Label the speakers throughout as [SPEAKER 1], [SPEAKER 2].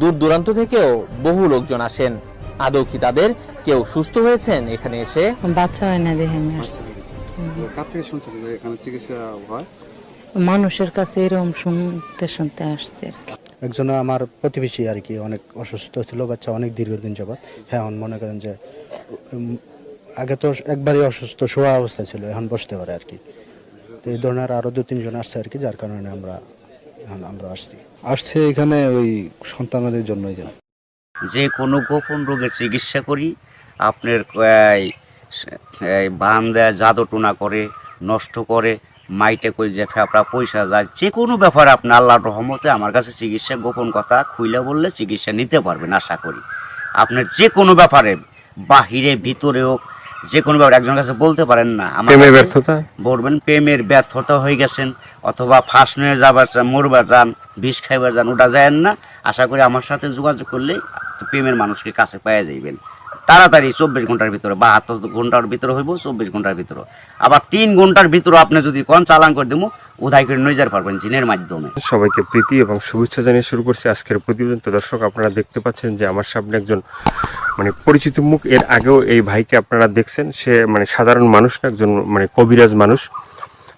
[SPEAKER 1] দূর দূরান্ত থেকেও বহু লোকজন আসেন। আদৌ কি তাদের কেউ সুস্থ হয়েছেন? এখানে এসে
[SPEAKER 2] বাচ্চা হয় না দেখে আমি আসছি
[SPEAKER 3] কার থেকে শুনছেন যে এখানে চিকিৎসা হয়?
[SPEAKER 2] মানুষের কাছে এরকম শুনতে শুনতে আসছে আর কি।
[SPEAKER 4] একজন আমার প্রতিবেশী আর কি অনেক অসুস্থ ছিল বাচ্চা অনেক দীর্ঘদিন যাবৎ। হ্যাঁ মনে করেন যে আগে তো একবারই অসুস্থ শোয়া অবস্থা ছিল এখন বসতে পারে আর কি। তো এই ধরনের আরও দু তিনজন আসছে আর কি যার কারণে আমরা আমরা আসছি।
[SPEAKER 3] আসছে এখানে ওই সন্তানদের জন্যই যেন।
[SPEAKER 5] যে কোনো গোপন রোগের চিকিৎসা করি আপনার বান দেয় জাদু টুনা করে নষ্ট করে মাইটে করে যে ফেফড়া পয়সা যায় যে কোনো ব্যাপারে আপনি আল্লাহর রহমতে আমার কাছে চিকিৎসা গোপন কথা খুইলে বললে চিকিৎসা নিতে পারবেন আশা করি। আপনার যে কোনো ব্যাপারে বাহিরে ভিতরে হোক যে কোনো ব্যাপারে একজনের কাছে বলতে পারেন না।
[SPEAKER 6] প্রেমের ব্যর্থতা?
[SPEAKER 5] বলবেন প্রেমের ব্যর্থতা হয়ে গেছেন অথবা ফাঁস নিয়ে যাবার চান মরবার যান বিষ খাইবার যান ওটা যায় না। আশা করি আমার সাথে যোগাযোগ করলে প্রেমের মানুষকে কাছে পাওয়া যাইবেন। তাড়াতাড়ি চব্বিশ ঘণ্টার ভিতরে বাহাত্তর ঘণ্টার ভিতরে হইব চব্বিশ ঘণ্টার ভিতরে। আবার তিন ঘণ্টার ভিতরে আপনি যদি কন চালান করে দেবো উধাই করে নিয়ে যেতে পারবেন জিনের মাধ্যমে।
[SPEAKER 6] সবাইকে প্রীতি এবং শুভেচ্ছা জানিয়ে শুরু করছি আজকের প্রতিবেদন। তো দর্শক আপনারা দেখতে পাচ্ছেন যে আমার সামনে একজন মানে পরিচিত মুখ। এর আগেও এই ভাইকে আপনারা দেখছেন। সে মানে সাধারণ মানুষ না, একজন মানে কবিরাজ মানুষ।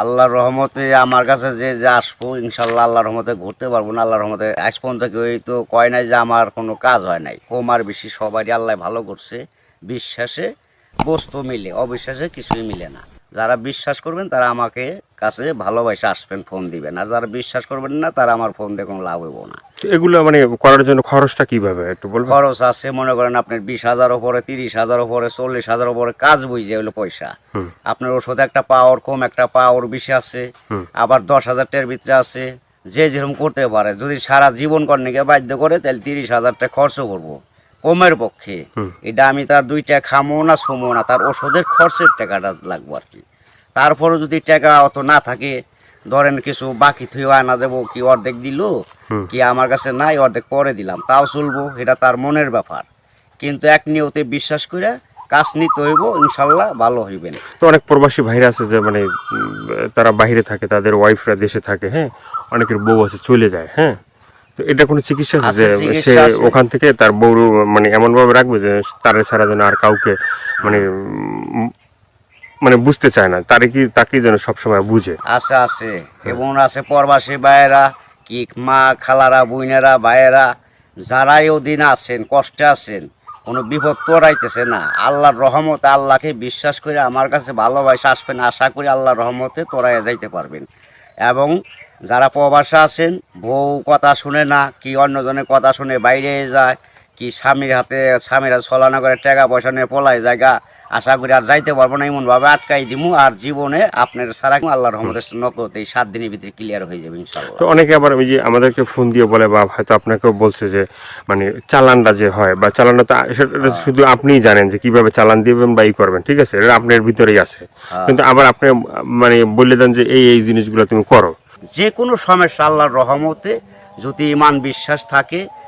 [SPEAKER 5] আল্লাহর রহমতে আমার কাছে যে যে আসব, ইনশাল্লাহ আল্লাহর রহমতে ঘুরতে পারব না, আল্লাহর রহমতে আজ পর্যন্ত কেউ তো কয় নাই যে আমার কোনো কাজ হয় নাই। কম আর বেশি সবারই আল্লাহ ভালো করছে। বিশ্বাসে, বস্তু মিলে, অবিশ্বাসে কিছুই মিলে না। যারা বিশ্বাস করবেন তারা আমাকে কাছে ভালোবাসে আসবেন ফোন দিবেন। আর যারা বিশ্বাস করবেন না তারা আমার ফোন দিয়ে কোনো লাভ হইব না।
[SPEAKER 6] এগুলো মানে করার জন্য খরচটা কীভাবে একটু বলবেন?
[SPEAKER 5] খরচ আছে মনে করেন আপনার বিশ হাজার উপরে তিরিশ হাজার উপরে চল্লিশ হাজার উপরে কাজ বুঝে হলো পয়সা। আপনার ওষুধ একটা পাওয়ার কম একটা পাওয়ার বেশি আছে। আবার দশ হাজার টাকার ভিতরে আছে। যে যেরকম করতে পারে যদি সারা জীবন কর্ণীকে বাধ্য করে তাহলে তিরিশ হাজার টাকা খরচ করব। কমের পক্ষে। এটা আমি তার দুইটা খামো না সমো না তার ওষুধের খরচের টাকাটা লাগবো আর কি। তারপরে যদি টাকা অত না থাকে ধরেন কিছু বাকি থুয়ে আনা যাব কি অর্ধেক দিল? কি আমার কাছে নাই অর্ধেক পরে দিলাম। তাও চলবো এটা তার মনের ব্যাপার। কিন্তু এক নিয়তে বিশ্বাস করে কাজ নিতে হইব ইনশাল্লাহ ভালো হইবেন।
[SPEAKER 6] তো অনেক প্রবাসী ভাইরা আছে যে মানে তারা বাইরে থাকে তাদের ওয়াইফরা দেশে থাকে হ্যাঁ? অনেকের বউ আছে চলে যায় হ্যাঁ? এটা কোনো চিকিৎসা আছে যে সে ওখান থেকে তার বউ মানে এমন ভাবে রাখবে যে তারে ছাড়া যেন আর কাউকে মানে মানে বুঝতে চায় না। তারে কি তাকে যেন সবসময় বুঝে।
[SPEAKER 5] আছে আছে। এবং আছে প্রবাসী ভাইয়েরা কি মা খালারা বুইনেরা ভাইয়েরা যারাই ওদিন আছেন কষ্টে আছেন কোনো বিপদ তোরাইতেছে না। আল্লাহর রহমতে আল্লাহকে বিশ্বাস করে আমার কাছে ভালোবাসা আসবেন আশা করি আল্লাহর রহমতে তোরাইয়া যাইতে পারবেন। এবং যারা প্রবাসে আছেন বউ কথা শুনে না কি অন্যজনের কথা শুনে বাইরে যায় কি স্বামীর হাতে স্বামীরা ছলানা করে টাকা পয়সা নিয়ে পলায় জায়গা আশা করি আর যাইতে পারব না এমনভাবে আটকাই দিমু আর জীবনে আপনার সারা আল্লাহ রহমতের নকত এই সাত দিনের ভিতরে ক্লিয়ার হয়ে যাবে ইনশাল্লাহ
[SPEAKER 6] তো অনেকে আবার ওই যে আমাদেরকে ফোন দিয়ে বলে বা হয়তো আপনাকেও বলছে যে মানে চালানটা যে হয় বা চালানটা তো সেটা শুধু আপনিই জানেন যে কীভাবে চালান দিবেন বা ই করবেন ঠিক আছে? এটা আপনার ভিতরেই আছে। কিন্তু আবার আপনি মানে বলে দেন যে এই এই জিনিসগুলো তুমি করো।
[SPEAKER 5] যে কোনো সমস্যা আল্লাহর রহমতে যদি ইমান বিশ্বাস থাকে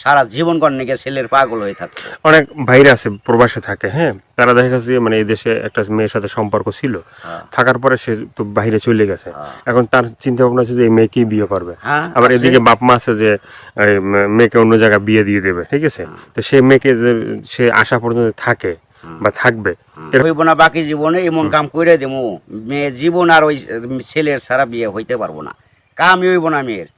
[SPEAKER 5] সারা জীবন কর্ণে গিয়ে ছেলের পাগল হয়ে থাকবে
[SPEAKER 6] অনেক ভাইরা আছে প্রবাসে থাকে হ্যাঁ? তারা দেখা গেছে মানে এই দেশে একটা মেয়ের সাথে সম্পর্ক ছিল। থাকার পরে সে তো বাইরে চলে গেছে। এখন তার চিন্তা ভাবনা আছে যে এই মেয়েকেই বিয়ে করবে?
[SPEAKER 5] হ্যাঁ,
[SPEAKER 6] আবার এদিকে বাপ মা আছে যে মেয়েকে অন্য জায়গায় বিয়ে দিয়ে দেবে ঠিক আছে? তো সে মেয়েকে যে সে আসা পর্যন্ত থাকে বা থাকবে।
[SPEAKER 5] হইব না বাকি জীবনে এমন কাম করে দেবো মেয়ে জীবন আর ওই ছেলের সারা বিয়ে হইতে পারব না। কামই হইব না মেয়ের।